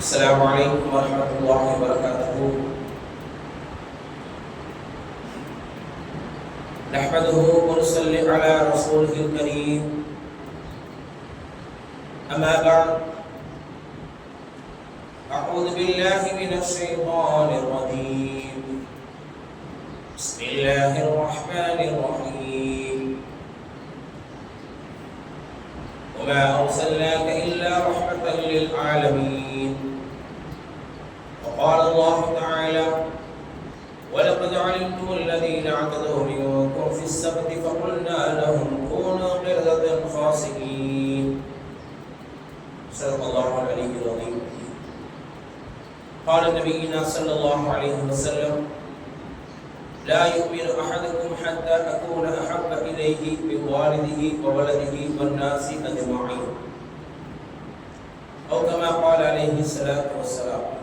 السلام عليكم ورحمة الله وبركاته. نحمده ونصلي على رسوله الكريم. أما بعد أعوذ بالله من الشيطان الرجيم. بسم الله الرحمن الرحيم. وما أرسلناك إلا رحمة للعالمين. وقال الله تعالى ولقد علمتم الذين اعتدوا منكم في السبت فقلنا لهم كونوا قردة خاسئين. صدق الله العلي العظيم. قال نبينا صلى الله عليه وسلم لا يؤمن أحدكم حتى أكون أحب إليه من والده وولده والناس أجمعين. أو كما قال عليه الصلاة والسلام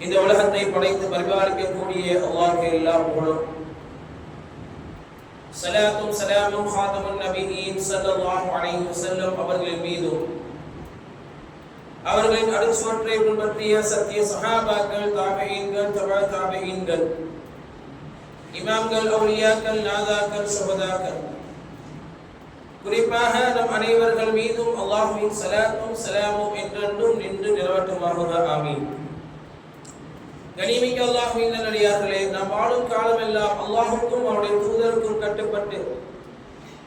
இந்த உலகத்தை படைத்து பரிபாலிக்கக்கூடிய அல்லாஹ்க்கு எல்லா புகழும் சலாத்தும் சலாமும் ஹாதமுன் நபியின் ஸல்லல்லாஹு அலைஹி வஸல்லம் அவர்களின் மீதும். அவர்களின் அடிச்சுவற்றை பின்பற்றிய சத்திய சஹாபாக்கள் தாபெயின்கள் தபா தாபெயின்கள் இமாம்கள் அவுலியாக்கள் நாதாக்கள் சுஹதாக்கள் குறிப்பாக நம் அனைவர்கள் மீதும் அல்லாஹுவின் சலாத்தும் சலாமும் என்றென்றும் நின்று நிலவட்டுமாக ஆமீன். கனிமிக்க அல்லாஹ்வின் நடிகார்களே நாம் வாழும் காலமெல்லாம் அல்லாஹுக்கும் அவருடைய தூதருக்கும் கட்டுப்பட்டு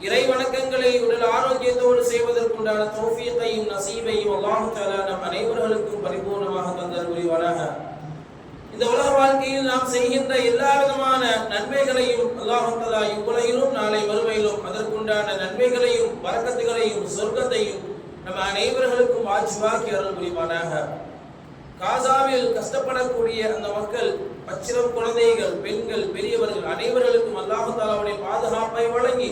இறை வணக்கங்களை உடல் ஆரோக்கியத்தோடு செய்வதற்குண்டான தோஃபியத்தையும் நசீபையும் அல்லாஹு நம் அனைவர்களுக்கும் பரிபூர்ணமாக தந்தல் புரிவானாக இந்த உலக வாழ்க்கையில் நாம் செய்கின்ற எல்லா விதமான நன்மைகளையும் அல்லாஹு தஆலா இவ்வுலகிலும் நாளை மறுமையிலும் அதற்குண்டான நன்மைகளையும் வரக்கத்துகளையும் சொர்க்கத்தையும் நம் அனைவர்களுக்கும் வாக்கி அருள் புரிவானாக. காசாவில் கஷ்டப்படக்கூடிய அந்த மக்கள் பச்சிரம் குழந்தைகள் பெண்கள் பெரியவர்கள் அனைவர்களுக்கும் அல்லாஹாலாவுடைய பாதுகாப்பை வழங்கி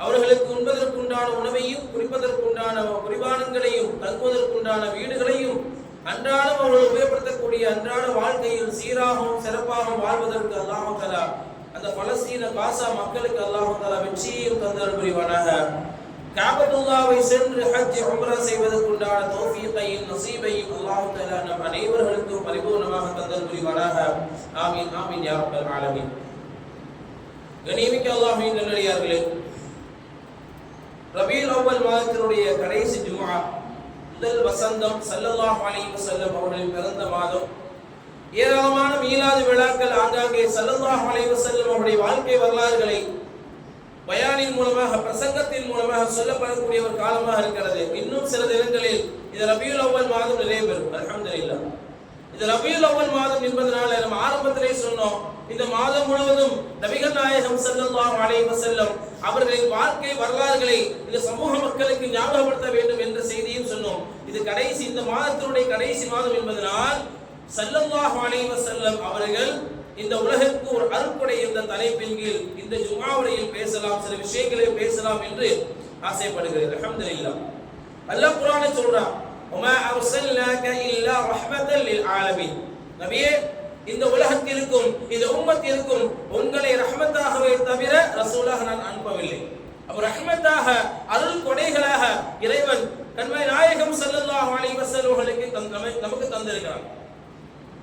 அவர்களுக்கு உண்பதற்குண்டான உணவையும் குடிப்பதற்குண்டான குடிபானங்களையும் தங்குவதற்குண்டான வீடுகளையும் அன்றாடம் அவர்கள் உபயோகப்படுத்தக்கூடிய அன்றாட வாழ்க்கையில் சீராகவும் சிறப்பாகவும் வாழ்வதற்கு அல்லாஹாலா அந்த பலஸ்தீன காசா மக்களுக்கு அல்லாஹாலா வெற்றியையும் தந்தல் புரிவானாக. காபத்துல்லாவை சென்று ஹஜ் உம்ரா செய்வதற்குண்டான தௌஃபீகையும் நசீபையும் அல்லாஹ் தஆலா நம் அனைவர்களுக்கும் பரிபூர்ணமாக தந்தல் புரிவாராக ஆமீன் ஆமீன் யா ரப்பல் ஆலமீன். கனிமிக்க அல்லாஹ்வின் நல்லடியார்களே ரபீல் அவ்வல் மாதத்தினுடைய கடைசி ஜும்ஆ முதல் வசந்தம் சல்லல்லாஹு அலைஹி வஸல்லம் அவர்களின் பிறந்த மாதம். ஏராளமான மீலாது விழாக்கள் ஆங்காங்கே சல்லல்லாஹு அலைஹி வஸல்லம் அவருடைய வாழ்க்கை வரலாறுகளை பயானின் மூலமாக பிரசங்கத்தின் மூலமாக சொல்லப்படக்கூடிய ஒரு காலமாக இருக்கிறது. இன்னும் சில தினங்களில் இது ரபியுல் அவ்வல் மாதம் நிறைவேறும் அலமதுல்லா இது ரபியுல் அவ்வல் மாதம் என்பதனால நம்ம ஆரம்பத்திலே சொன்னோம் இந்த மாதம் முழுவதும் நபிகள் நாயகம் செல்லல்லாம் அலைஹி வஸல்லம் அவர்களின் வாழ்க்கை வரலாறுகளை இந்த சமூக மக்களுக்கு ஞாபகப்படுத்த வேண்டும் என்ற செய்தியும் சொன்னோம். இது கடைசி இந்த மாதத்தினுடைய கடைசி மாதம் என்பதனால் ஸல்லல்லாஹு அலைஹி செல்லம் அவர்கள் இந்த உலகிற்கு ஒரு அருக்குடை இந்த தலைப்பின் கீழ் இந்த ஜுமாவுரையில் பேசலாம் சில விஷயங்களை பேசலாம் என்று ஆசைப்படுகிறேன். அஹமது இல்லா அல்ல குரானை சொல்றான் உமா அர்சல்னாக இல்லா ரஹ்மதல் லில் ஆலமின். இந்த உலகத்திற்கும் இந்த உம்மத்திற்கும் உங்களை ரஹமத்தாகவே தவிர ரசூலாக நான் அனுப்பவில்லை. அப்ப ரஹமத்தாக அருள் கொடைகளாக இறைவன்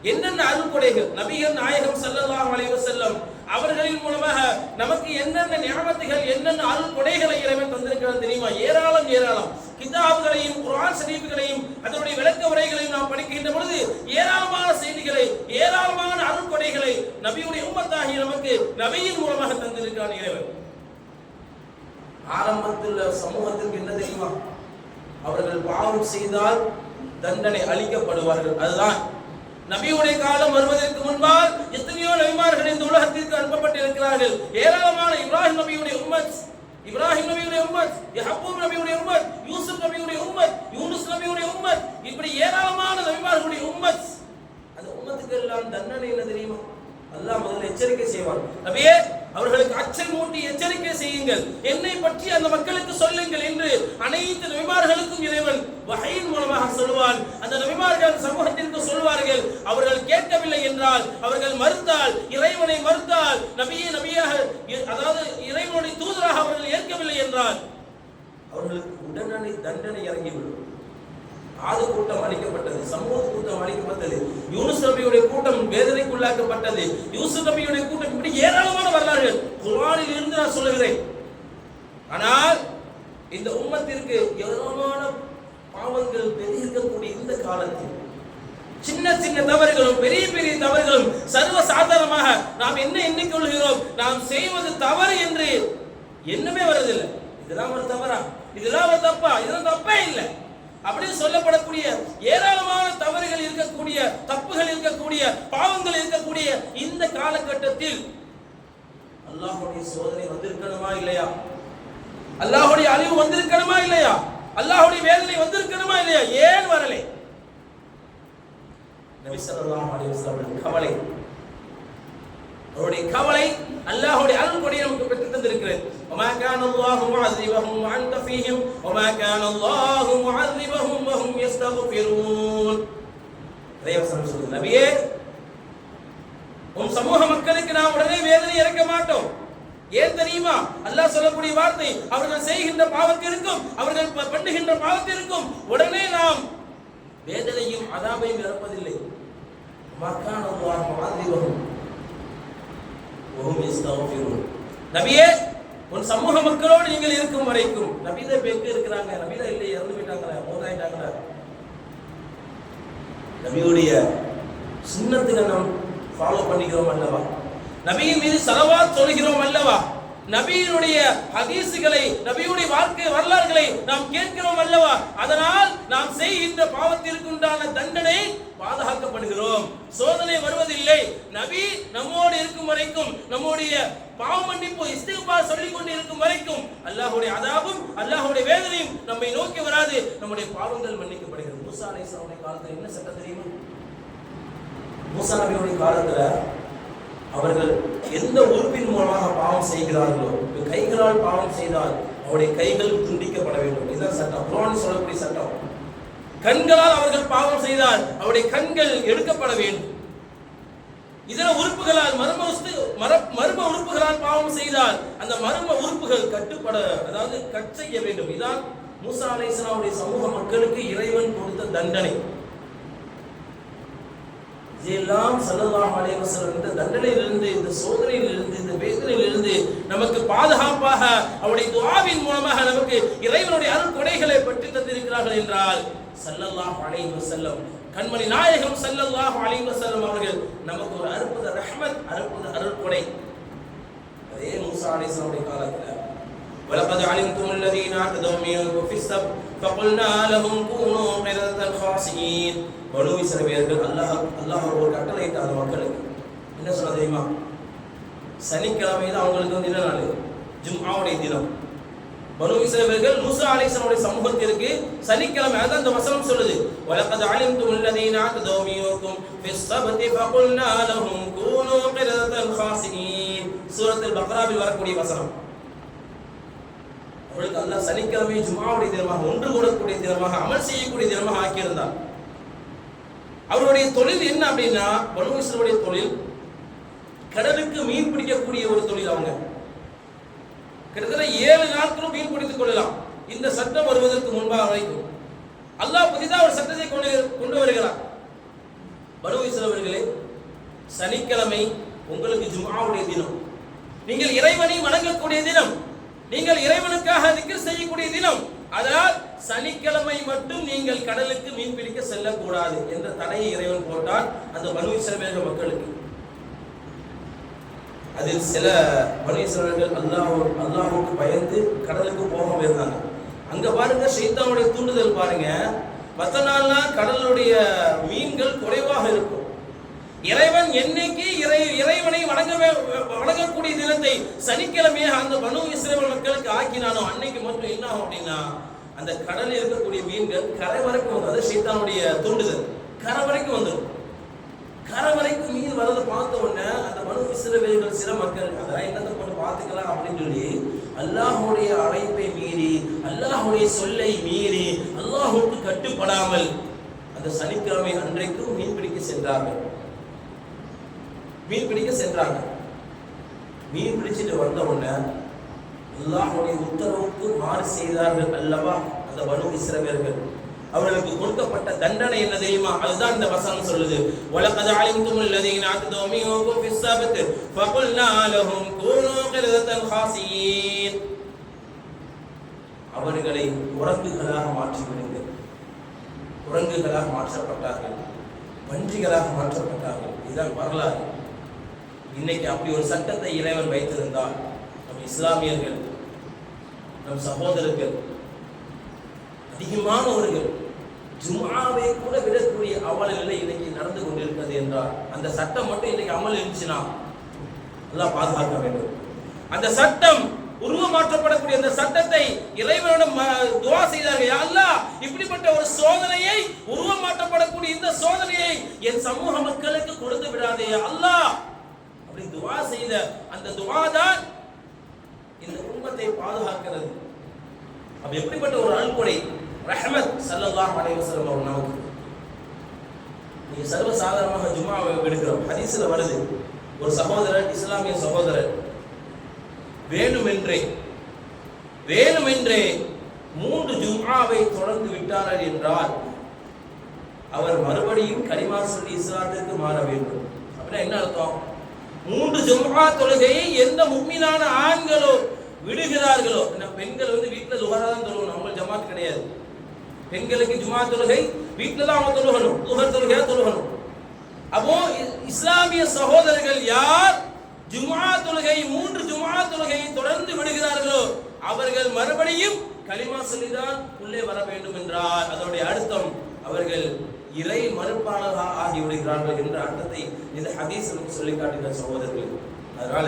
என்னென்ன அருள்கொடைகள்? நபிகள் நாயகம் செல்லலாம் வளைவு செல்லும் அவர்களின் மூலமாக நமக்கு என்னென்ன ஞாபகத்துகள் என்னென்ன அருள்கொடைகளை இறைவன் தந்திருக்கிறான் தெரியுமா? ஏராளம் ஏராளம். கிதாபுகளையும் குரான் ஷரீஃப்களையும் அதனுடைய விளக்க உரைகளையும் நாம் படிக்கின்ற பொழுது ஏராளமான செய்திகளை ஏராளமான அருள்கொடைகளை நபியுடைய உம்மத்தாகி நமக்கு நபியின் மூலமாக தந்திருக்கிறான் இறைவன். ஆரம்பத்தில் சமூகத்திற்கு என்ன தெரியுமா? அவர்கள் பாவம் செய்தால் தண்டனை அளிக்கப்படுவார்கள். அதுதான் நபியுடைய காலம் வருவதற்கு முன்பால் எத்தனையோ நபிமார்கள் இந்த உலகத்திற்கு அனுப்பப்பட்டிருக்கிறார்கள். ஏராளமான இப்ராஹிம் நபியுடைய உம்மத் இப்ராஹிம் நபியுடைய உம்மத் யஹூப் நபியுடைய உம்மத் யூசுப் நபியுடைய உம்மத் யூனுஸ் நபியுடைய உம்மத் இப்படி ஏராளமான நபிமார்களுடைய உம்மத். அந்த உம்மத்துக்கு எல்லாம் தண்டனை என்ன தெரியுமா? அல்லாஹ் முதல்ல எச்சரிக்கை செய்வான். நபியே அவர்களுக்கு அச்சம் மூட்டி எச்சரிக்கை செய்யுங்கள். என்னை பற்றி அந்த மக்களுக்கு சொல்லுங்கள் என்று அனைத்து நபிமார்களுக்கும் இறைவன் வகையின் மூலமாக சொல்லுவான். அந்த நபிமார்கள் சமூகத்திற்கு சொல்வார்கள் அவர்கள் கேட்கவில்லை என்றால் அவர்கள் மறுத்தால் இறைவனை மறுத்தால் நபியே நபியாக அதாவது இறைவனுடைய தூதராக அவர்கள் ஏற்கவில்லை என்றால். அவர்களுக்கு உடனடி தண்டனை இறங்கிவிடும். ஆறு கூட்டம் அழிக்கப்பட்டது சமூக கூட்டம் அழிக்கப்பட்டது யூனுஸ் நபியுடைய கூட்டம் வேதனைக்குள்ளாக்கப்பட்டது. யூசுப் நபியுடைய கூட்டம் இப்படி ஏராளமான வரலாறுகள். குரானில் இருந்து நான் சொல்லுகிறேன். ஆனால் இந்த உம்மத்திற்கு ஏராளமான பாவங்கள் பெருகக்கூடிய இந்த காலத்தில் சின்ன சின்ன தவறுகளும் பெரிய பெரிய தவறுகளும் சர்வ சாதாரணமாக நாம் என்ன எண்ணிக்கொள்கிறோம் நாம் செய்வது தவறு என்று என்னமே வருதில்லை இதெல்லாம் ஒரு தவறா? இதெல்லாம் ஒரு தப்பா? இதெல்லாம் தப்பே இல்லை. அப்படின்னு சொல்லப்படக்கூடிய ஏராளமான தவறுகள் இருக்கக்கூடிய தப்புகள் இருக்கக்கூடிய பாவங்கள் இருக்கக்கூடிய இந்த காலகட்டத்தில் அல்லாஹுடைய சோதனை வந்திருக்கணுமா இல்லையா? அல்லாஹுடைய அழிவு வந்திருக்கணுமா இல்லையா? அல்லாஹுடைய வேதனை வந்திருக்கணுமா இல்லையா? ஏன் வரலை? நபி ஸல்லல்லாஹு அலைஹி வஸல்லம் கவலை. அவருடைய கவலை அல்லாஹ்வுடைய அருள் கொடி நமக்கு பெற்று தந்திருக்கிறது وما كان الله معذبهم وانت فيهم وما كان الله معذبهم وهم يستغفرون தேவசனம் சொல்லுது நபியே உன் சமூக மக்களுக்கு நாம் உடனே வேதனை இறக்க மாட்டோம் ஏன் தெரியுமா அல்லாஹ் சொல்லக்கூடிய வார்த்தை அவர்கள் செய்கின்ற பாவத்திற்கும் அவர்கள் ப- பண்ணுகின்ற பாவத்திற்கும் உடனே நாம் வேதனையும் அதாபையும் இறப்பதில்லை மக்கான மாதிரிவரும் நபியே உன் சமூக மக்களோடு நீங்கள் இருக்கும் வரைக்கும் நபிதா எங்க இருக்கிறாங்க நபீதா இல்லை இறந்து போயிட்டாங்களா மூதாயிட்டாங்களா நபியுடைய சின்னத்துக்கு நாம் ஃபாலோ பண்ணிக்கிறோம் அல்லவா? நபியின் மீது செலவா சொல்கிறோம் அல்லவா? நபியினுடைய ஹதீசுகளை நபியுடைய வாழ்க்கை வரலாறுகளை நாம் கேட்கிறோம் அல்லவா? அதனால் நாம் செய்கின்ற பாவத்திற்குண்டான தண்டனை பாதுகாக்கப்படுகிறோம். சோதனை வருவதில்லை. நபி நம்மோடு இருக்கும் வரைக்கும் நம்முடைய பாவ மன்னிப்பு இஸ்திக்பார் சொல்லிக் கொண்டு இருக்கும் வரைக்கும் அல்லாஹுடைய அதாபும் அல்லாஹுடைய வேதனையும் நம்மை நோக்கி வராது. நம்முடைய பாவங்கள் மன்னிக்கப்படுகிறது. மூசா அலைஹிஸ்ஸலாமுடைய காலத்தில் என்ன சட்டம் தெரியுமா? மூசா நபியுடைய காலத்தில் அவர்கள் எந்த உறுப்பின் மூலமாக பாவம் செய்கிறார்களோ கைகளால் பாவம் செய்தால் அவருடைய கைகள் துண்டிக்கப்பட வேண்டும். இதுதான் சட்டம். குரான் சொல்லக்கூடிய சட்டம். கண்களால் அவர்கள் பாவம் செய்தால் அவருடைய கண்கள் எடுக்கப்பட வேண்டும். இதர உறுப்புகளால் மர்ம மர- மர்ம உறுப்புகளால் பாவம் செய்தால் அந்த மர்ம உறுப்புகள் கட்டுப்பட அதாவது கட் செய்ய வேண்டும். இதான் மூசா அலைசலாவுடைய சமூக மக்களுக்கு இறைவன் கொடுத்த தண்டனை. இதெல்லாம் ஸல்லல்லாஹு அலைஹி இந்த தண்டனையிலிருந்து இந்த சோதனையிலிருந்து இந்த வேதனையிலிருந்து நமக்கு பாதுகாப்பாக அவருடைய துவாவின் மூலமாக நமக்கு இறைவனுடைய அருள் கொடைகளை பெற்று தந்திருக்கிறார்கள் என்றால் ஸல்லல்லாஹு அலைஹி வஸல்லம் கண்மணி நாயகம் ஸல்லல்லாஹு அலைஹி வஸல்லம் அவர்கள் நமக்கு ஒரு அற்புத ரஹ்மத் அற்புத அருள் கொடை அதே மூசா அலைஹிஸ்ஸலாமுடைய காலத்துல ولقد علمتم الذين اعتدوا منكم في السبت فقلنا لهم كونوا قردة خاسئين பனு இஸ்ரவேலர்கள் அல்லாஹ் அல்லாஹ் ஒரு கட்டளை அந்த மக்களுக்கு என்ன சொன்ன தெரியுமா சனிக்கிழமை தான் அவங்களுக்கு வந்து என்ன நாள் ஜும்ஆவுடைய தினம் பனு இஸ்ரவேல்கள் மூசா அலைஹிஸ்ஸலாமுடைய சமூகத்திற்கு சனிக்கிழமை அந்த இந்த வசனம் சொல்லுது. வலகத் அலிம்தும் அல்லதீன அக்தூ மின்கும் ஃபிஸ் சபதி ஃபகுல்னா லஹும் கூனு qiradatan khasiin சூரத்துல் பக்ராவில் வரக்கூடிய வசனம். அவளுக்கு அல்லாஹ் சனிக்கிழமை ஜுமாவுடைய தினமாக ஒன்று கூடக்கூடிய தினமாக அமல் செய்யக்கூடிய தினமாக ஆக்கியிருந்தார். அவருடைய தொழில் என்ன அப்படின்னா பனு இஸ்ரவேலுடைய தொழில் கடலுக்கு மீன் பிடிக்கக்கூடிய ஒரு தொழில் அவங்க. கிட்டத்தட்ட ஏழு நாட்களும் மீன் பிடித்துக் கொள்ளலாம். இந்த சட்டம் வருவதற்கு முன்பாக வரைக்கும் அல்லாஹ் புதிதாக ஒரு சட்டத்தை கொண்டு கொண்டு வருகிறார் பனு இஸ்ரவேலர்களே சனிக்கிழமை உங்களுக்கு ஜுமாவுடைய தினம். நீங்கள் இறைவனை வணங்கக்கூடிய தினம். நீங்கள் இறைவனுக்காக திக்ர் செய்யக்கூடிய தினம். அதனால் சனிக்கிழமை மட்டும் நீங்கள் கடலுக்கு மீன் பிடிக்க செல்லக்கூடாது என்ற தடையை இறைவன் போட்டால் அந்த பனு இஸ்ரவேல் மக்களுக்கு. அதில் சில பனு இஸ்ரவேலர்கள் அல்லாஹ் பயந்து கடலுக்கு போகாம இருந்தாங்க அங்கே பாருங்க ஷைத்தானுடைய தூண்டுதல் பாருங்க. மற்ற நாள்லாம் கடலுடைய மீன்கள் குறைவாக இருக்கும். இறைவன் என்னைக்கு இறை இறைவனை வணங்க வணங்கக்கூடிய தினத்தை சனிக்கிழமையாக அந்த பனு இஸ்ரேல் மக்களுக்கு ஆக்கினானோ அன்னைக்கு மட்டும் என்ன ஆகும் அப்படின்னா அந்த கடலில் இருக்கக்கூடிய மீன்கள் கரை வரைக்கும் வந்து அது தூண்டுதல். கரை வரைக்கும் வந்துடும் கரவலைக்கு மீன் வரதை பார்த்த உடனே அந்த மனு இஸ்ரவேல்கள் சில மக்கள் அதை என்னத்தை கொண்டு பார்த்துக்கலாம்? அப்படின்னு சொல்லி அல்லாஹுடைய அழைப்பை மீறி அல்லாஹுடைய சொல்லை மீறி அல்லாஹுக்கு கட்டுப்படாமல் அந்த சனிக்கிழமை அன்றைக்கும் மீன் பிடிக்க சென்றார்கள். மீன் பிடிக்க சென்றாங்க. மீன் பிடிச்சிட்டு வந்த உடனே அல்லாஹுடைய உத்தரவுக்கு மாறு செய்தார்கள் அல்லவா அந்த மனு இசிறவேர்கள் அவர்களுக்கு கொடுக்கப்பட்ட தண்டனை என்ன தெரியுமா? அதுதான் இந்த வசனம் சொல்லுது. வலகத் அலிம்தும் அல்லதீன அக்தோ மின்கும் ஃபிஸ் ஸபத் ஃபகுல்னா லஹும் கூனூ ஹாசியின் அவர்களை உறங்குகளாக மாற்றிவிடுங்கள். குரங்குகளாக மாற்றப்பட்டார்கள். பன்றிகளாக மாற்றப்பட்டார்கள். இதுதான் வரலாறு. இன்னைக்கு அப்படி ஒரு சட்டத்தை இறைவன் வைத்திருந்தால் நம் இஸ்லாமியர்கள் நம் சகோதரர்கள் அதிகமானவர்கள் ஜும்ஆவை கூட விடக்கூடிய அவல நிலை இன்னைக்கு நடந்து கொண்டிருக்கிறது என்றால் அந்த சட்டம் மட்டும் இன்னைக்கு அமல் இருந்துச்சுன்னா எல்லாம் பாதுகாக்க வேண்டும். அந்த சட்டம் உருவமாற்றப்படக்கூடிய அந்த சட்டத்தை இறைவனிடம் ம- துவா செய்தார்கள். அல்லா அல்லாஹ் இப்படிப்பட்ட ஒரு சோதனையை உருவமாற்றப்படக்கூடிய இந்த சோதனையை என் சமூக மக்களுக்கு கொடுத்து விடாதே அல்லா அப்படி துவா செய்த அந்த துவா தான் இந்த குடும்பத்தை பாதுகாக்கிறது. அப்ப எப்படிப்பட்ட ஒரு அருள்கொடை ரஹமத் ஸல்லல்லாஹு அலைஹி வஸல்லம் அவர் நமக்கு. நீங்க சர்வ சாதாரணமாக ஜும்மாவை எடுக்கிறோம். ஹதீஸ்ல வருது ஒரு சகோதரர் இஸ்லாமிய சகோதரர் வேணுமென்றே வேணுமென்றே மூன்று ஜுமாவை தொடர்ந்து விட்டார்கள் என்றால் அவர் மறுபடியும் கலிமா சொல்லி இஸ்லாத்திற்கு மாற வேண்டும். அப்படின்னா என்ன அர்த்தம்? மூன்று ஜுமா தொழுகையை எந்த முக்மீனான ஆண்களோ விடுகிறார்களோ பெண்கள் வந்து வீட்டில் சுகாதாரம் தான் நம்ம ஜமாத் கிடையாது. பெண்களுக்கு ஜுமா தொழுகை வீட்டில் தான் அவங்க தொழுகணும் துகர் தொழுகையா தொழுகணும் அப்போ இஸ்லாமிய சகோதரர்கள் யார் ஜுமா தொழுகை மூன்று ஜுமா தொழுகையை தொடர்ந்து விடுகிறார்களோ அவர்கள் மறுபடியும் கலிமா சொல்லிதான் உள்ளே வர வேண்டும் என்றார் அதனுடைய அர்த்தம் அவர்கள் இறை மறுப்பாளராக ஆகி விடுகிறார்கள் என்ற அர்த்தத்தை இந்த ஹதீஸ் சொல்லி காட்டுகிற சகோதரர்கள் அதனால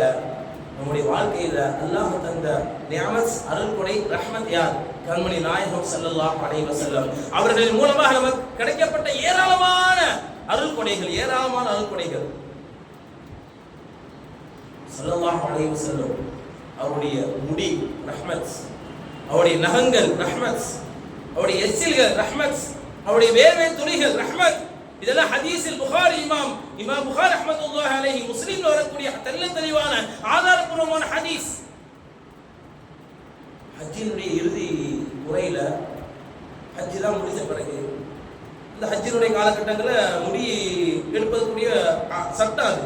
நம்முடைய வாழ்க்கையில அல்லாஹ் தந்த நியாமத் அருள்கொடை ரஹ்மத் யார்? கண்மணி நாயகம் செல்லல்லா அடைவ செல்லம் அவர்களின் மூலமாக நமக்கு கிடைக்கப்பட்ட ஏராளமான அருள்கொடைகள் ஏராளமான அருள்கொடைகள். செல்லல்லா அடைவ செல்லும் அவருடைய முடி ரஹ்மத். அவருடைய நகங்கள் ரஹ்மத். அவருடைய எச்சில்கள் ரஹ்மத். அவருடைய வேர்வை துணிகள் ரஹ்மத். இதெல்லாம் ஹதீஸில் புகாரி இமாம் இமாம் புகார் ரஹ்மத்துல்லாஹி அலைஹி முஸ்லீம் வரக்கூடிய தெல்ல தெளிவான ஆதாரப்பூர்வமான ஹதீஸ். ஹஜ்ஜினுடைய இறுதி முறையில ஹஜ்ஜி தான் முடிஞ்ச பிறகு இந்த ஹஜ்ஜினுடைய காலகட்டங்களில் முடி எடுப்பதற்குரிய சட்டம் அது.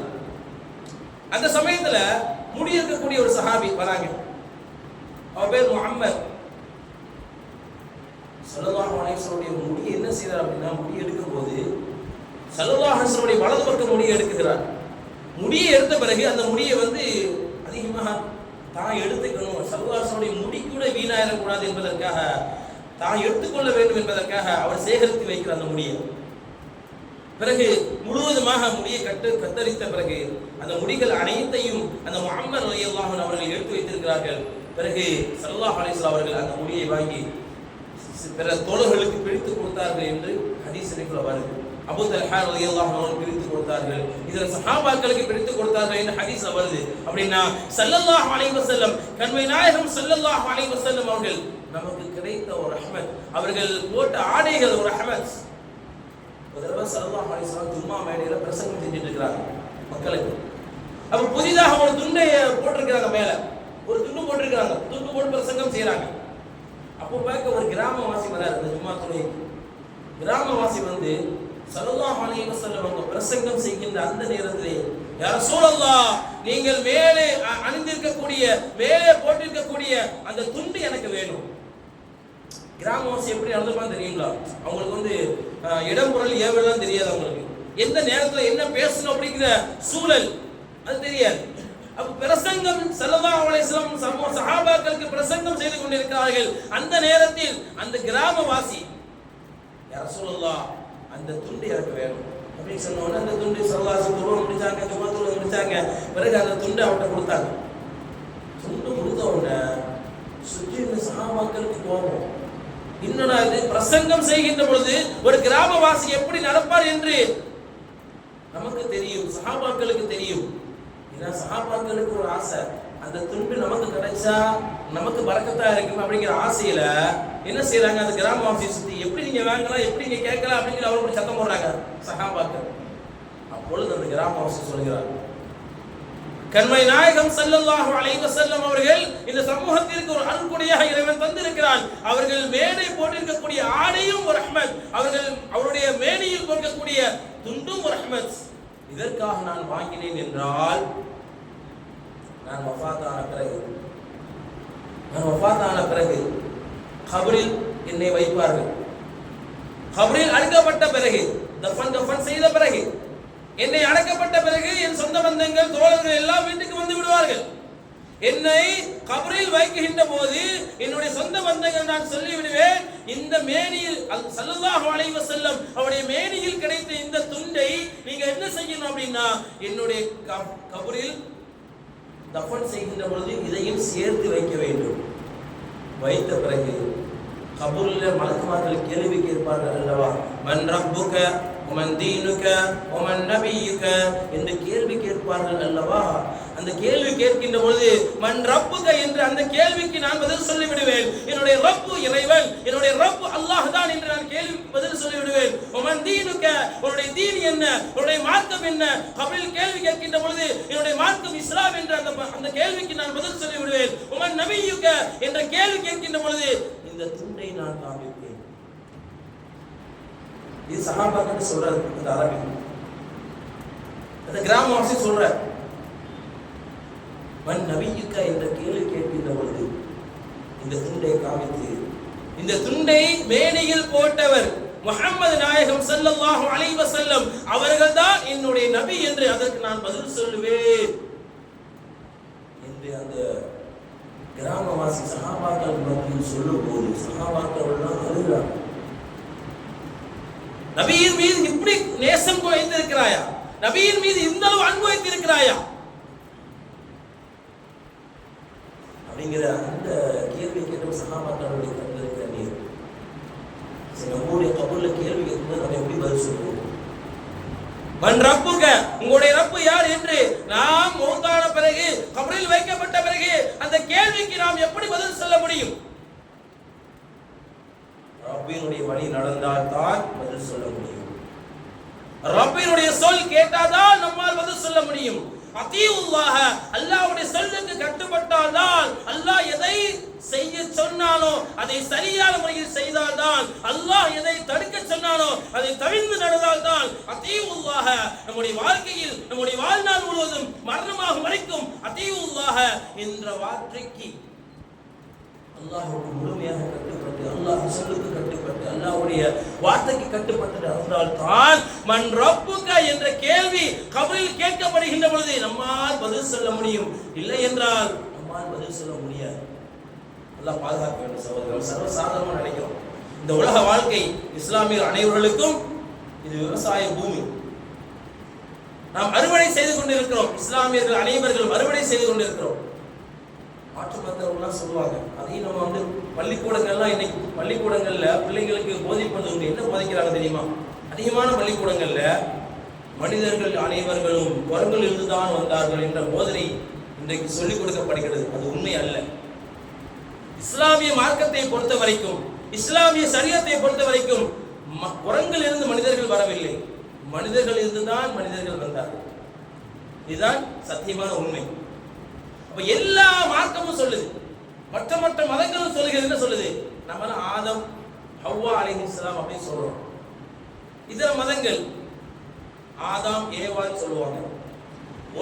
அந்த சமயத்துல முடி இருக்கக்கூடிய ஒரு சஹாபி வராங்க. அவர் பேர் முஹம்மத். சல்லல்லாஹு முடி என்ன செய்தார் அப்படின்னா முடி எடுக்கும் போது சல்லல்லாஹு வலது பக்கம் முடியை எடுக்குகிறார் முடியை எடுத்த பிறகு அந்த முடியை வந்து அதிகமாக தான் எடுத்துக்கணும். சல்லல்லாஹு முடி கூட வீணாயிடக்கூடாது என்பதற்காக தான் எடுத்துக்கொள்ள வேண்டும் என்பதற்காக அவர் சேகரித்து வைக்கிற அந்த முடியை. பிறகு முழுவதுமாக முடியை கட்டு கத்தரித்த பிறகு அந்த முடிகள் அனைத்தையும் அந்த மாமர் ரலியல்லாஹு அன்ஹு அவர்கள் எடுத்து வைத்திருக்கிறார்கள். பிறகு ஸல்லல்லாஹு அலைஹி அவர்கள் அந்த முடியை வாங்கி பிற தோழர்களுக்கு பிரித்து கொடுத்தார்கள் என்று ஹதீஸ் ஷரீஃப்ல வருது. அபூ தல்ஹா ரலியல்லாஹு அன்ஹு அவர்கள் பிரித்து கொடுத்தார்கள். இதுல சஹாபாக்களுக்கு பிரித்து கொடுத்தார்கள் என்று ஹதீஸ்ல வருது. அப்படின்னா ஸல்லல்லாஹு அலைஹி வஸல்லம் கண்மை நாயகம் ஸல்லல்லாஹு அலைஹி வஸல்லம் அவர்கள் நமக்கு கிடைத்த ஒரு ரஹ்மத். அவர்கள் போட்ட ஆடைகள் ஒரு ரஹ்மத். ஒரு தடவை சல்லல்லாஹு அலைஹி வஸல்லம் ஜும்மா மேடையில பிரசங்கம் செஞ்சுட்டு இருக்கிறாங்க மக்களுக்கு. அப்ப புதிதாக ஒரு துண்டையை போட்டிருக்கிறாங்க மேல. ஒரு துண்டு போட்டிருக்கிறாங்க. துண்டு போட்டு பிரசங்கம் செய்யறாங்க அப்போ பார்க்க ஒரு கிராமவாசி வராரு அந்த ஜும்மா துணைக்கு கிராமவாசி வந்து சல்லாஹ் அலைவசல்லம் அவங்க பிரசங்கம் செய்கின்ற அந்த நேரத்திலே யா சூழல்லா நீங்கள் மேலே அணிந்திருக்கக்கூடிய மேலே போட்டிருக்கக்கூடிய அந்த துண்டு எனக்கு வேணும். கிராமவாசி எப்படி நடந்துப்பான்னு தெரியுங்களா? அவங்களுக்கு வந்து இடம் பொருள் ஏவலாம் தெரியாது அவங்களுக்கு. எந்த நேரத்தில் என்ன பேசணும் அப்படிங்கிற சூழல் அது தெரியாது. அப்ப பிரசங்கம் செல்லதா அலைஹி வஸல்லம் சமூக பிரசங்கம் செய்து கொண்டிருக்கிறார்கள். அந்த நேரத்தில் அந்த கிராமவாசி யா சூழல்லா அந்த துண்டு எனக்கு வேணும்? அப்படின்னு சொன்ன அந்த துண்டு சல்லாசு துருவம் முடிச்சாங்க ஜும்மா துருவம் முடிச்சாங்க பிறகு அந்த துண்டு அவன்கிட்ட கொடுத்தாங்க. துண்டு கொடுத்த உடனே சுற்றி இருந்த சகாபாக்களுக்கு கோபம் என்னடா இது பிரசங்கம் செய்கின்ற பொழுது ஒரு கிராமவாசி எப்படி நடப்பார் என்று நமக்கு தெரியும் சகாபாக்களுக்கு தெரியும். ஏன்னா சகாபாக்களுக்கு ஒரு ஆசை. அந்த துன்பு நமக்கு கிடைச்சா நமக்கு பறக்கத்தா இருக்கும் அப்படிங்கிற ஆசையில என்ன செய்யறாங்க அந்த கிராம ஆஃபீஸ் எப்படி நீங்க வாங்கலாம் எப்படி நீங்க கேட்கலாம் அப்படிங்கிற அவரோட சத்தம் போடுறாங்க சகாபாக்கள். அப்பொழுது அந்த கிராம ஆஃபீஸ் சொல்கிறார் கண்மை நாயகம் செல்லல்லாஹு அலைவ செல்லும் அவர்கள் இந்த சமூகத்திற்கு ஒரு அருள்குடியாக இறைவன் தந்திருக்கிறான் அவர்கள் மேடை போட்டிருக்கக்கூடிய ஆடையும் ஒரு அஹ்மத். அவர்கள் அவருடைய மேடையில் போட்டிருக்கக்கூடிய துண்டும் ஒரு அஹ்மத். இதற்காக நான் வாங்கினேன் என்றால் நான் வஃபாத்தான பிறகு. நான் வஃபாத்தான பிறகு கபரில் என்னை வைப்பார்கள். கபரில் அடக்கப்பட்ட பிறகு தஃபன் தஃபன் செய்த பிறகு என்னை அடக்கப்பட்ட பிறகு என் சொந்த பந்தங்கள் தோழர்கள் எல்லாம் வீட்டுக்கு வந்து விடுவார்கள். என்னை கபரில் வைக்கின்ற போது என்னுடைய சொந்த பந்தங்கள் நான் சொல்லிவிடுவேன். இந்த மேனியில் அல் ஸல்லல்லாஹு அலைஹி அவருடைய மேனியில் கிடைத்த இந்த துண்டை நீங்க என்ன செய்யணும் அப்படின்னா என்னுடைய கபரில் தப்பன் செய்கின்ற பொழுது இதையும் சேர்த்து வைக்க வேண்டும். வைத்த பிறகு கபூரில் மலக்குமார்கள் கேள்வி கேட்பார்கள் அல்லவா? மன் ரப்புக உமன் தீனுக உமன் நபியுக என்று கேள்வி கேட்பார்கள் அல்லவா? அந்த கேள்வி கேட்கின்ற பொழுது மன் ரப்புக என்று அந்த கேள்விக்கு நான் பதில் சொல்லிவிடுவேன். என்னுடைய ரப்பு இறைவன் மார்க்கம் என்ன? கபில் கேள்வி கேட்கின்ற பொழுது என்னுடைய மார்க்கம் இஸ்லாம் என்ற அந்த அந்த கேள்விக்கு நான் பதில் சொல்லி விடுவேன் உமன் நபியுக என்ற கேள்வி கேட்கின்ற பொழுது இந்த துண்டை நான் காண்பிப்பேன். இது சகாபாக்கள் சொல்றாரு இந்த அரபி. அந்த கிராமவாசி சொல்ற மண் நபியுக்க என்ற கேள்வி கேட்கின்ற பொழுது இந்த துண்டை காமித்து இந்த துண்டை மேடையில் போட்டவர் முகமது நாயகம் ஸல்லல்லாஹு அலைவ செல்லம் அவர்கள் தான் என்னுடைய நபி என்று அதற்கு நான் பதில் சொல்லுவேன். என்று அந்த கிராமவாசி சகாபாக்கள் மத்தியில் சொல்லும் போது சகாபாக்கள் அழுகிறார் நபியின் மீது இப்படி நேசம் வைத்திருக்கிறாயா நபியின் மீது இந்த அளவு அன்பு வைத்திருக்கிறாயா? அப்படிங்கிற அந்த கேள்வி கேட்டும் சகாபாக்களுடைய தந்திருக்கிற நீர் நம்மளுடைய கபூர்ல கேள்வி கேட்கும்போது நம்ம எப்படி பதில் சொல்லுவோம்? வன் ரப்புக உங்களுடைய ரப்பு யார் என்று நாம் மௌத்தான பிறகு கபரில் வைக்கப்பட்ட பிறகு அந்த கேள்விக்கு நாம் எப்படி பதில் சொல்ல முடியும்? ரப்பினுடைய வழி நடந்தால் தான் பதில் சொல்ல முடியும். ரப்பினுடைய சொல் கேட்டாதான் நம்மால் பதில் சொல்ல முடியும். அத்தீவுல்லாஹ அல்லாஹ்வுடைய சொல்லுக்கு கட்டுப்பட்டால்தான் அல்லாஹ் எதை செய்ய சொன்னானோ அதை சரியான முறையில் செய்தால்தான் அல்லாஹ் எதை தடுக்க சொன்னானோ அதை தவிர்த்து நடந்தால் தான் அத்தீவுல்லாஹ நம்முடைய வாழ்க்கையில் நம்முடைய வாழ்நாள் முழுவதும் மரணமாக வரைக்கும் அத்தீவுல்லாஹ என்ற வார்த்தைக்கு அல்லாஹுக்கு முழுமையாக கட்டுப்பட்டு அல்லாஹ் சொல்லுக்கு கட்டுப்பட்டு அல்லாஹுடைய வார்த்தைக்கு கட்டுப்பட்டு நடந்தால் தான் மண் ரப்புக என்ற கேள்வி கபரில் கேட்கப்படுகின்ற பொழுது நம்மால் பதில் சொல்ல முடியும். இல்லை என்றால் நம்மால் பதில் சொல்ல முடியாது. நல்லா பாதுகாக்க வேண்டும் சகோதரர்கள் சர்வசாதாரணமாக நினைக்கிறோம். இந்த உலக வாழ்க்கை இஸ்லாமியர் அனைவர்களுக்கும் இது விவசாய பூமி. நாம் அறுவடை செய்து கொண்டிருக்கிறோம். இஸ்லாமியர்கள் அனைவர்களும் அறுவடை செய்து கொண்டிருக்கிறோம். மாற்று மருத்துவர்கள்லாம் சொல்லுவாங்க. அதையும் நம்ம வந்து பள்ளிக்கூடங்கள்லாம் இன்னைக்கு பள்ளிக்கூடங்களில் பிள்ளைங்களுக்கு போதிப்பது உண்டு. என்ன போதிக்கிறாங்க தெரியுமா? அதிகமான பள்ளிக்கூடங்களில் மனிதர்கள் அனைவர்களும் குரங்கில் இருந்துதான் வந்தார்கள் என்ற போதனை இன்றைக்கு சொல்லிக் கொடுக்கப்படுகிறது. அது உண்மை அல்ல. இஸ்லாமிய மார்க்கத்தை பொறுத்த வரைக்கும் இஸ்லாமிய சரியத்தை பொறுத்த வரைக்கும் குரங்கில் இருந்து மனிதர்கள் வரவில்லை. மனிதர்கள் இருந்துதான் மனிதர்கள் வந்தார்கள். இதுதான் சத்தியமான உண்மை. அப்ப எல்லா மார்க்கமும் சொல்லுது. மற்ற மற்ற மதங்களும் சொல்லுகிறது. சொல்லுது? நம்ம ஆதம் ஹவ்வா இஸ்லாம் அப்படின்னு சொல்றோம். இதர மதங்கள் ஆதாம் ஏவான்னு சொல்லுவாங்க.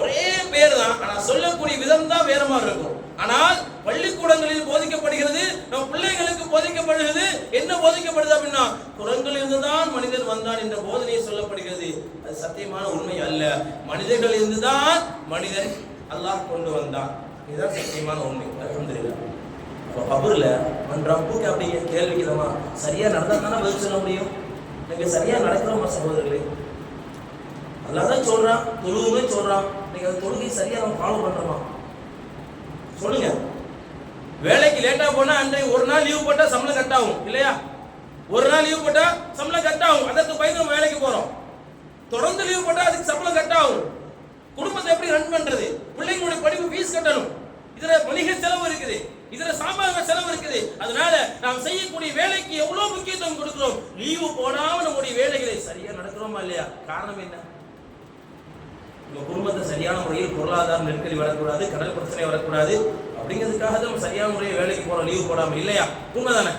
ஒரே பேர் தான் ஆனா சொல்லக்கூடிய விதம் தான் வேற மாதிரி இருக்கும். ஆனால் பள்ளிக்கூடங்களில் போதிக்கப்படுகிறது நம்ம பிள்ளைகளுக்கு போதிக்கப்படுகிறது. என்ன போதிக்கப்படுது அப்படின்னா குரங்களிலிருந்து தான் மனிதன் வந்தான் என்ற போதனை சொல்லப்படுகிறது. அது சத்தியமான உண்மை அல்ல. மனிதர்கள் இருந்துதான் மனிதன் அல்லாஹ் கொண்டு வந்தான். இதுதான் சத்தியமான உண்மை. அல்ஹம்துலில்லாஹ் இப்போ கபூர்ல மன் ரப்புக்கு அப்படிங்கிற கேள்விக்கு நம்ம சரியா தானே பதில் சொல்ல முடியும்? நீங்கள் சரியாக நடக்கிறோமா சகோதரர்களே. அதெல்லாம் தான் சொல்கிறான் தொழுவுமே சொல்கிறான் நீங்கள் அந்த தொழுகை சரியாக நம்ம ஃபாலோ பண்ணுறோமா சொல்லுங்கள் வேலைக்கு லேட்டா போனா அன்றைக்கு ஒரு நாள் லீவ் போட்டா சம்பளம் கட் ஆகும் இல்லையா? ஒரு நாள் லீவ் போட்டா சம்பளம் கட் ஆகும். அதற்கு பயந்து நம்ம வேலைக்கு போறோம். தொடர்ந்து லீவ் போட்டா அதுக்கு சம்பளம் கட் ஆகும். குடும்பத்தை எப்படி ரன் பண்றது? பிள்ளைங்களுடைய படிப்பு ஃபீஸ் கட்டணும். இதுல மளிகை செலவு இருக்குது. இதுல சாமான செலவு இருக்குது. அதனால நாம் செய்யக்கூடிய வேலைக்கு எவ்வளவு முக்கியத்துவம் கொடுக்கிறோம்? லீவு போடாம நம்முடைய வேலைகளை சரியா நடக்கிறோமா இல்லையா? காரணம் என்ன? நம்ம குடும்பத்தை சரியான முறையில் பொருளாதார நெருக்கடி வரக்கூடாது கடல் பிரச்சனை வரக்கூடாது. அப்படிங்கிறதுக்காக தான் நம்ம சரியான முறையில் வேலைக்கு போகிறோம் லீவு போடாமல் இல்லையா? உண்மைதானே?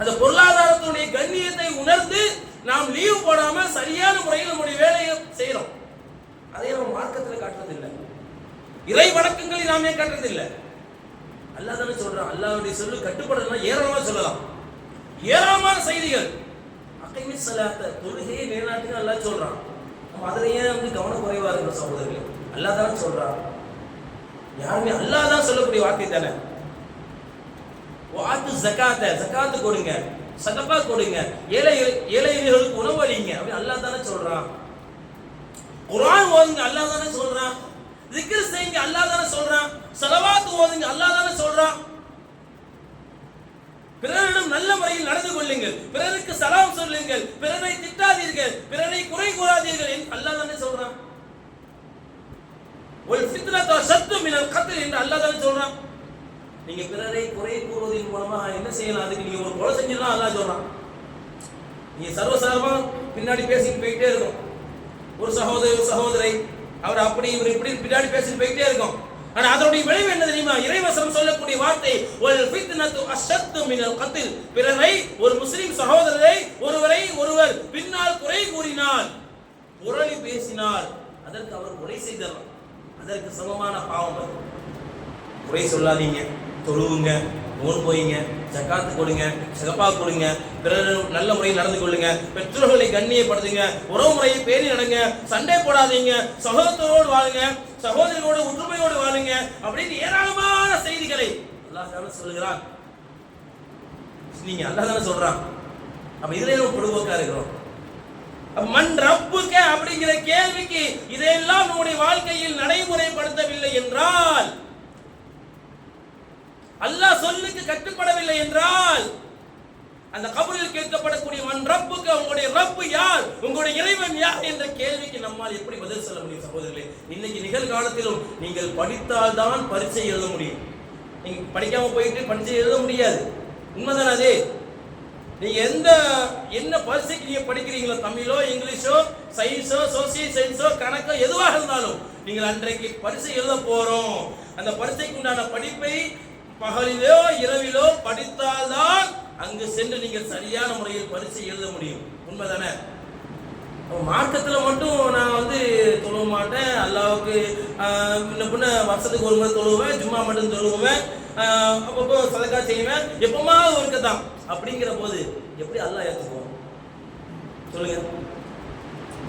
அந்த பொருளாதாரத்துடைய கண்ணியத்தை உணர்ந்து நாம் லீவு போடாமல் சரியான முறையில் நம்முடைய வேலையை செய்கிறோம் அதை நம்ம மார்க்கத்தில் காட்டுறதில்லை. இறை வணக்கங்களை நாமே காட்டுறதில்லை. அல்லா தானே சொல்கிறான் அல்லாவுடைய சொல்லு கட்டுப்படலாம் ஏராளமாக சொல்லலாம். ஏராளமான செய்திகள். அகைமி சலாத்த தொழுகையை நிலைநாட்டுன்னு அல்லாஹ் சொல்கிறான் நம்ம அதுல ஏன் வந்து கவனம் குறைவா இருக்கிற சகோதரர்கள் அல்லா தானே சொல்கிறான் யாருமே அல்லாஹ் தான் சொல்லக்கூடிய வார்த்தை தானே? வாத்து ஜக்காத்த ஜக்காத்து கொடுங்க சதப்பா கொடுங்க ஏழை ஏழைகளுக்கு உணவு அளிங்க. அப்படி அல்லாஹ் தானே சொல்றான். குரான் ஓதுங்க அல்லாஹ் தானே சொல்றான். திக்ர் செய்யுங்க அல்லாஹ் தானே சொல்றான். செலவாத்து ஓதுங்க அல்லாஹ் தானே சொல்றான். பிறரிடம் நல்ல முறையில் நடந்து கொள்ளுங்கள். பிறருக்கு சலாம் சொல்லுங்கள். பிறரை திட்டாதீர்கள். பிறரை குறை கூறாதீர்கள். என்று அல்லாஹ் தானே ஒரு ஃபித்னத்தோ சத்து மினல் கத்ல் என்று அல்லாஹ் தானே சொல்றான். நீங்க பிறரை குறை கூறுவதன் மூலமா என்ன செய்யலாம்? அதுக்கு நீங்க ஒரு கொலை செஞ்சிடலாம் அல்லாஹ் சொல்றான். நீங்க சர்வசாரமா பின்னாடி பேசிட்டு போயிட்டே இருக்கும். ஒரு சகோதரி ஒரு சகோதரை அவர் அப்படி இவர் இப்படி பின்னாடி பேசிட்டு போயிட்டே இருக்கும். ஆனா அதனுடைய விளைவு என்ன தெரியுமா? இறைவசனம் சொல்லக்கூடிய வார்த்தை ஒரு ஃபித்னத்து அஷத்து மினல் கத்தில் பிறரை ஒரு முஸ்லிம் சகோதரரை ஒருவரை ஒருவர் பின்னால் குறை கூறினார் புரளி பேசினார். அதற்கு அவர் கொலை செய்தார். அதற்கு சமமான பாவம் அது. குறை சொல்லாதீங்க தொழுவுங்க நோன் போயிங்க ஜக்காத்து கொடுங்க சிறப்பாக கொடுங்க பிறர் நல்ல முறையில் நடந்து கொள்ளுங்க பெற்றோர்களை கண்ணியப்படுத்துங்க உறவு முறையை பேணி நடங்க சண்டை போடாதீங்க சகோதரத்தோடு வாழுங்க சகோதரிகளோடு ஒற்றுமையோடு வாழுங்க அப்படின்னு ஏராளமான செய்திகளை அல்லாஹ் தானே சொல்லுகிறான். நீங்க அல்லாஹ் தானே சொல்றான். அப்ப இதுல நம்ம பொழுதுபோக்கா இருக்கிறோம். மண் ரப்புக்க அப்படிங்கிற கேள்விக்கு இதையெல்லாம் நம்முடைய வாழ்க்கையில் நடைமுறைப்படுத்தவில்லை என்றால் அல்லாஹ் சொல்லுக்கு கட்டுப்படவில்லை என்றால் அந்த கபரில் கேட்கப்படக்கூடிய மண் ரப்புக்கு உங்களுடைய ரப்பு யார் உங்களுடைய இறைவன் யார் என்ற கேள்விக்கு நம்மால் எப்படி பதில் சொல்ல முடியும் சகோதரர்களே? இன்னைக்கு நிகழ்காலத்திலும் நீங்கள் படித்தால் தான் பரீட்சை எழுத முடியும். நீங்க படிக்காம போயிட்டு பரீட்சை எழுத முடியாது. உண்மைதானே அது? நீங்கள் எந்த என்ன பரிசைக்கு நீங்கள் படிக்கிறீங்களோ தமிழோ இங்கிலீஷோ சயின்ஸோ சோசியல் சயின்ஸோ கணக்கோ எதுவாக இருந்தாலும் நீங்கள் அன்றைக்கு பரிசை எழுத போகிறோம் அந்த பரிசைக்கு உண்டான படிப்பை பகலிலோ இரவிலோ படித்தால்தான் அங்கு சென்று நீங்கள் சரியான முறையில் பரிசை எழுத முடியும். உண்மைதானே? மார்க்கத்தில் மட்டும் நான் வந்து தொழுவ மாட்டேன். அல்லாவுக்கு ஆஹ், முன்ன பின்ன வருஷத்துக்கு ஒரு முறை தொழுவேன் ஜும்மா மட்டும் தொழுவேன். அப்பப்போ சதக்கா செய்வேன். எப்பமாவது ஒருக்க தான் அப்படிங்கிற போது எப்படி அல்லாஹ் ஏற்றுக்குவோம் சொல்லுங்க.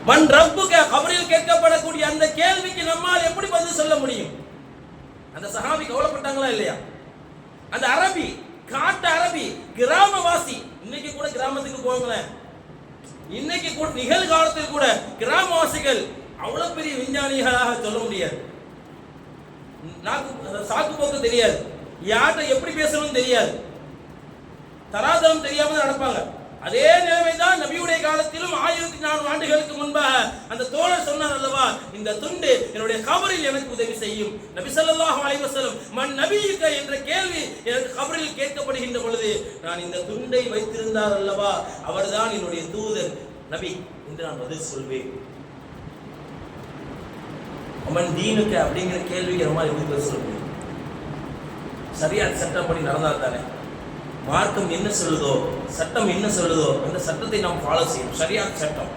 மண் ரப்புக்க கபரில் கேட்கப்படக்கூடிய அந்த கேள்விக்கு நம்மால் எப்படி பதில் சொல்ல முடியும்? அந்த சஹாபி கவலைப்பட்டாங்களா இல்லையா? அந்த அரபி காட்டு அரபி கிராமவாசி இன்னைக்கு கூட கிராமத்துக்கு போங்களேன். இன்னைக்கு கூட நிகழ்காலத்தில் கூட கிராமவாசிகள் அவ்வளவு பெரிய விஞ்ஞானிகளாக சொல்ல முடியாது. நாக்கு சாக்கு போக்கு தெரியாது. யார்கிட்ட எப்படி பேசணும்னு தெரியாது. தராதரம் தெரியாம நடப்பாங்க. அதே நிலைமை தான் நபியுடைய காலத்திலும் ஆயிரத்தி நானூறு ஆண்டுகளுக்கு முன்பாக அந்த தோழர் சொன்னார் அல்லவா இந்த துண்டு என்னுடைய கபரில் எனக்கு உதவி செய்யும். நபி ஸல்லல்லாஹு அலைவசலம் மண் நபியுக்க என்ற கேள்வி எனக்கு கபரில் கேட்கப்படுகின்ற பொழுது நான் இந்த துண்டை வைத்திருந்தார் அல்லவா? அவர்தான் என்னுடைய தூதர். நபி என்று நான் பதில் சொல்வேன். அவன் தீனுக்க? அப்படிங்கிற கேள்விக்கு நம்ம எப்படி பதில் சரியா சட்டப்படி நடந்தால் தானே. மார்க்கம் என்ன சொல்லுதோ சட்டம் என்ன சொல்லுதோ அந்த சட்டத்தை நாம் ஃபாலோ செய்யணும். சரியான சட்டம்.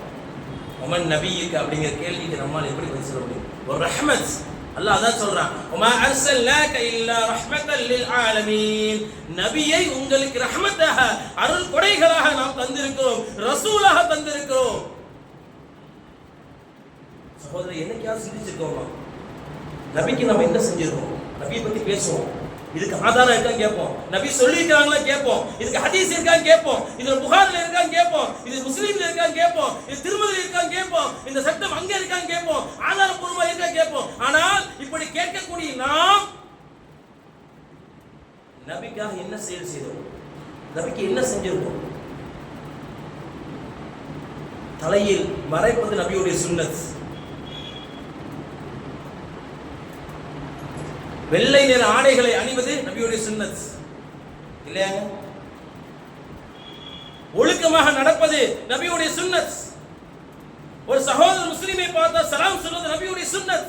உமன் நபியுக்கு அப்படிங்கிற கேள்விக்கு நம்மால் எப்படி பதில் சொல்ல முடியும்? ஒரு ரஹமத். அல்லாஹ் அதான் சொல்றான். உமா அர்சல்னாக இல்லா ரஹ்மத்தல் லில் ஆலமீன். நபியை உங்களுக்கு ரஹமத்தாக அருள் கொடைகளாக நாம் தந்திருக்கிறோம். ரசூலாக தந்திருக்கிறோம். சகோதரர் என்னைக்காவது சிந்திச்சிருக்கோமா? நபிக்கு நம்ம என்ன செஞ்சிருக்கோம்? நபியை பத்தி பேசுவோம். இதுக்கு ஆதாரம் இருக்கான்னு கேட்போம். நபி சொல்லியிருக்காங்களா கேட்போம். இதுக்கு ஹதீஸ் இருக்கான்னு கேட்போம். இதுல புகார்ல இருக்கான்னு கேட்போம். இது முஸ்லீம்ல இருக்கான்னு கேட்போம். இது திருமதில இருக்கான்னு கேட்போம். இந்த சட்டம் அங்க இருக்கான்னு கேட்போம். ஆதாரப்பூர்வமா இருக்கா கேட்போம். ஆனால் இப்படி கேட்கக்கூடிய நாம் நபிக்காக என்ன செயல் செய்தோம்? நபிக்கு என்ன செஞ்சிருக்கோம்? தலையில் மறைப்பது நபியுடைய சுன்னத் வெள்ளை நிற ஆடைகளை அணிவது நபியுடைய சுன்னத் இல்லையாங்க ஒழுக்கமாக நடப்பது நபியுடைய சுன்னத் ஒரு சகோதரர் முஸ்லீமை பார்த்தா சலாம் சொல்வது நபியுடைய சுன்னத்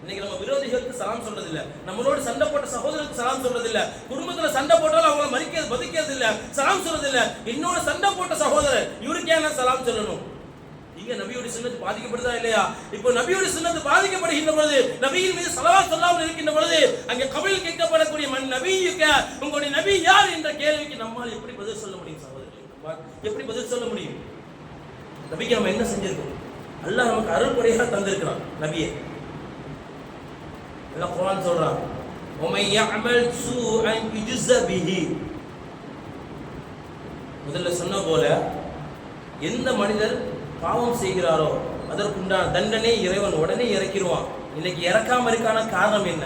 இன்னைக்கு நம்ம விரோதிகளுக்கு சலாம் சொல்றது இல்ல நம்மளோட சண்டை போட்ட சகோதரருக்கு சலாம் சொல்றது இல்ல குடும்பத்துல சண்டை போட்டாலும் அவங்கள மதிக்கிறது மதிக்கிறது இல்ல சலாம் சொல்றது இல்ல இன்னொரு சண்டை போட்ட சகோதரர் இவருக்கு ஏன் நான் சலாம் சொல்லணும்? இங்க நபியோட சுண்ணத்து பாதிக்கப்படுதா இல்லையா? இப்போ நபியோட சுண்ணத்து பாதிக்கப்படுகின்ற பொழுது நபியின் மீது சலவா சொல்லாமல் இருக்கின்ற பொழுது அங்க கபில் கேட்கப்படக்கூடிய மண் நபியுக்க உங்களுடைய நபி யார் என்ற கேள்விக்கு நம்மால் எப்படி பதில் சொல்ல முடியும் சகோதரர்களே? எப்படி பதில் சொல்ல முடியும்? நபிக்கு நம்ம என்ன செஞ்சிருக்கோம்? அல்லாஹ் நமக்கு அருள்முறையாக தந்திருக்கிறான் நபியை. எல்லாம் குரான் சொல்றான் ஒமை முதல்ல சொன்ன போல எந்த மனிதர் பாவம் செய்கிறாரோ? அதற்குண்டான தண்டனை இறைவன் உடனே இறக்கிடுவான். இன்னைக்கு இறக்காம இருக்கான காரணம் என்ன?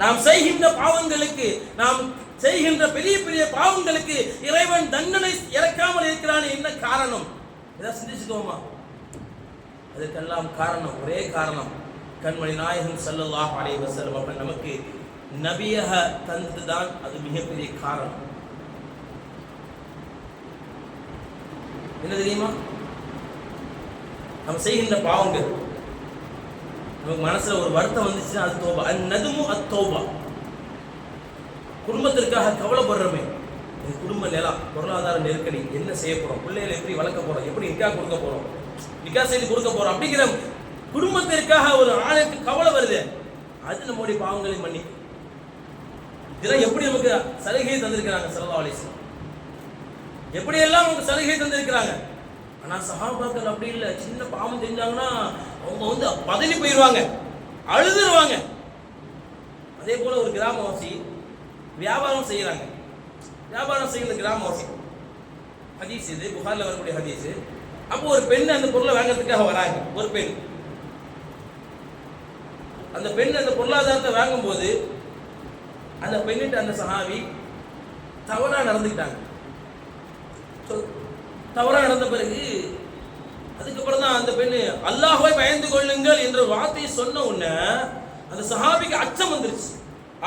நாம் செய்கின்ற பாவங்களுக்கு நாம் செய்கின்ற பெரிய பெரிய பாவங்களுக்கு இறைவன் தண்டனை இறக்காமல் இருக்கிறான் என்ன காரணம்? இதை சிந்திச்சுக்கோமா. அதுக்கெல்லாம் காரணம் ஒரே காரணம். கண்மணி நாயகன் ஸல்லல்லாஹு அலைஹி வஸல்லம் அவர்கள் நமக்கு நபியக தந்து தான் அது மிகப்பெரிய காரணம். என்ன தெரியுமா? நம்ம செய்கின்ற பாவங்கள். நமக்கு மனசுல ஒரு வருத்தம் வந்துச்சுன்னா அது தோபா. அது தோவம் குடும்பத்திற்காக கவலைப்படுறோமே. என் குடும்ப நிலம் பொருளாதார நெருக்கடி என்ன செய்ய போறோம்? பிள்ளைகளை எப்படி வளர்க்க போறோம்? எப்படி நிக்கா கொடுக்க போறோம்? நிக்கா செய்து கொடுக்க போறோம் அப்படிங்கிற குடும்பத்திற்காக ஒரு ஆளுக்கு கவலை வருது. அது நம்முடைய பாவங்களை மன்னி இதெல்லாம் எப்படி நமக்கு சலுகை தந்திருக்கிறாங்க சல்லா அலிஸ்லாம் எப்படி எல்லாம் நமக்கு சலுகை தந்திருக்கிறாங்க? ஆனால் சகாபாக்கள் அப்படி இல்லை. சின்ன பாவம் செஞ்சாங்கன்னா அவங்க வந்து பதவி போயிடுவாங்க அழுதுருவாங்க. அதே போல் ஒரு கிராமவாசி வியாபாரம் செய்கிறாங்க வியாபாரம் செய்கிற கிராமவாசி. ஹதீஸ் இது. புகாரில் வரக்கூடிய ஹதீஸ். அப்போ ஒரு பெண் அந்த பொருளை வாங்குறதுக்காக வராங்க. ஒரு பெண். அந்த பெண் அந்த பொருளாதாரத்தை வாங்கும்போது அந்த பெண்ணிட்ட அந்த சஹாவி தவறாக நடந்துக்கிட்டாங்க. தவறாக நடந்த பிறகு அதுக்கப்புறம் தான் அந்த பெண்ணு அல்லாஹ்வை பயந்து கொள்ளுங்கள் என்ற வார்த்தையை சொன்ன உடனே அந்த சஹாபிக்கு அச்சம் வந்துருச்சு.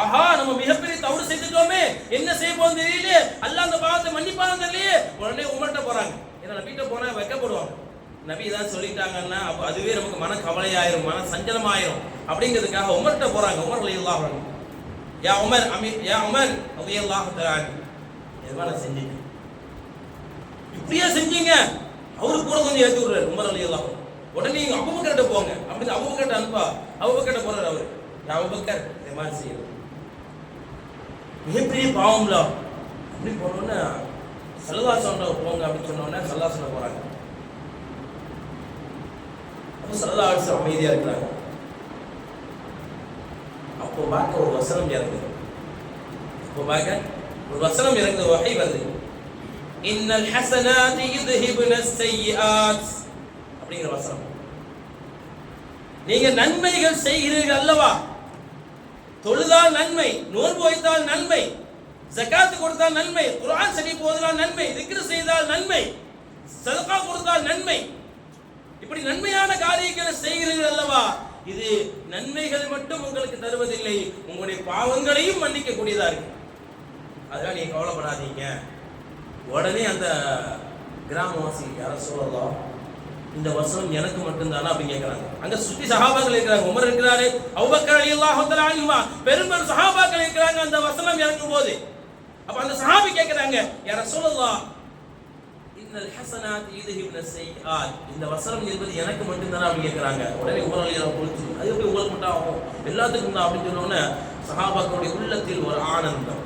ஆஹா நம்ம மிகப்பெரிய தவறு செஞ்சுட்டோமே என்ன செய்ய போகும் தெரியல அல்லாஹ் அந்த பாவத்தை மன்னிப்பாங்க தெரியலையே. உடனே உமர்ட்ட போறாங்க. ஏன்னா நபிட்ட போனா வைக்கப்படுவாங்க. நபி ஏதாவது சொல்லிட்டாங்கன்னா அப்போ அதுவே நமக்கு மன கவலையாயிரும் மன சஞ்சலமாயிரும் அப்படிங்கிறதுக்காக உமர்ட்ட போறாங்க உமர் அலியல்லாஹ் யா உமர் அமீர் யா உமர் அலியல்லாஹ் தஆலா எதுவா நான் இப்படியே செஞ்சீங்க? அவரு கூட கொஞ்சம் ஏற்றி விடுறாரு உமர் அலி அல்லாஹ் உடனே நீங்க அபுபக்கர்ட்ட போங்க. அப்படின்னு அபுபக்கர்ட்ட அனுப்பா. அபுபக்கர்ட்ட போறாரு அவர். நான் அபுபக்கர் இந்த மாதிரி செய்யணும். மிகப்பெரிய பாவம்ல அப்படி போனோன்னே சல்லதாசன்ட போங்க அப்படின்னு சொன்னோடனே சல்லாசன போறாங்க. அப்போ சல்லதாசன் அமைதியா இருக்கிறாங்க. அப்போ பார்க்க ஒரு வசனம் இறங்குது. அப்போ பார்க்க ஒரு வசனம் இறங்குது வகை வருது. இன்னல் ஹசனாத் யுத்ஹிபுன ஸையிஆத் அப்படிங்கிற வசனம். நீங்க நன்மைகள் செய்கிறீர்கள் அல்லவா? தொழுதால் நன்மை நோன்பு வைத்தால் நன்மை ஜக்காத்து கொடுத்தால் நன்மை குரான் சரி போதலால் நன்மை திக்ரு செய்தால் நன்மை சதகா கொடுத்தால் நன்மை. இப்படி நன்மையான காரியங்களை செய்கிறீர்கள் அல்லவா? இது நன்மைகள் மட்டும் உங்களுக்கு தருவதில்லை உங்களுடைய பாவங்களையும் மன்னிக்க கூடியதா இருக்கு. அதெல்லாம் நீங்க கவலைப்படாதீங்க. உடனே அந்த கிராமவாசி யாரோ சொல்லலாம் இந்த வசனம் எனக்கு மட்டும்தானா அப்படின்னு கேட்குறாங்க அங்கே சுற்றி சகாபாக்கள் இருக்கிறாங்க. உமர் இருக்கிறாரு அவ்வக்கர் அலி அல்லாஹ் பெரும்பெரும் சகாபாக்கள் இருக்கிறாங்க அந்த வசனம் இறங்கும் போது. அப்போ அந்த சஹாபி கேட்குறாங்க யார சொல்லலாம் இன்னல் ஹசனாத் யூதுஹிப்ன செய்யாத் இந்த வசனம் இருப்பது எனக்கு மட்டும்தானா அப்படின்னு கேட்குறாங்க உடனே உமர் அலி குளிச்சு அது எப்படி உங்களுக்கு மட்டும் ஆகும்? எல்லாத்துக்கும் தான் அப்படின்னு சொன்னோன்னே சஹாபாக்களுடைய உள்ளத்தில் ஒரு ஆனந்தம்.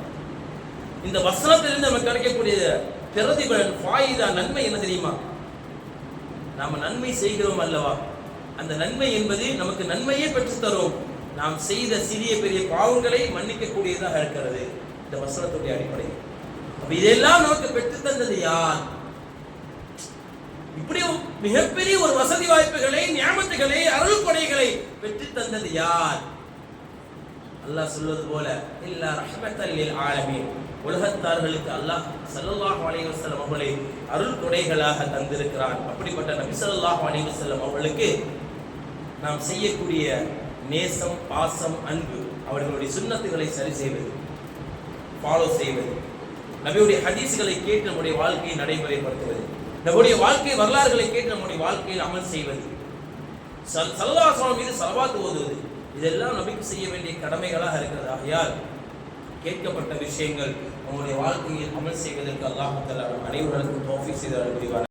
இந்த வசனத்திலிருந்து நமக்கு கிடைக்கக்கூடிய பிரதிபலன் ஃபாயிதா நன்மை என்ன தெரியுமா? நாம நன்மை செய்கிறோம் அல்லவா? அந்த நன்மை என்பது நமக்கு நன்மையே பெற்று தரும். நாம் செய்த சிறிய பெரிய பாவங்களை மன்னிக்கக்கூடியதாக இருக்கிறது. இந்த வசனத்துடைய அடிப்படை அப்ப இதெல்லாம் நமக்கு பெற்று தந்தது யார்? இப்படி ஒரு மிகப்பெரிய ஒரு வசதி வாய்ப்புகளை ஞாபகத்துகளை அருள்படைகளை பெற்று தந்தது யார்? அல்லாஹ் சொல்வது போல இல்லா ரஹ்மத்தல் ஆலமீன். உலகத்தார்களுக்கு அல்லாஹ் சல்லாஹ் அலைஹி அவர்களை அருள் துணைகளாக தந்திருக்கிறான். அப்படிப்பட்ட நபி சல்லாஹ் அலைஹி அவர்களுக்கு நாம் செய்யக்கூடிய நேசம் பாசம் அன்பு அவர்களுடைய சுண்ணத்துகளை சரி செய்வது ஃபாலோ செய்வது நபியுடைய ஹதீஸ்களை கேட்டு நம்முடைய வாழ்க்கையை நடைமுறைப்படுத்துவது நம்முடைய வாழ்க்கை வரலாறுகளை கேட்டு நம்முடைய வாழ்க்கையில் அமல் செய்வது சல் சல்லாசனம் மீது சலவாத்து ஓதுவது இதெல்லாம் நபிக்கு செய்ய வேண்டிய கடமைகளாக இருக்கிறது. ஆகையால் கேட்கப்பட்ட விஷயங்கள் உங்களுடைய வாழ்க்கையில் அமல் செய்வதற்கு அல்லாஹத்தில் அனைவர்களுக்கும் அனைவருக்கும் செய்தார்கள் செய்து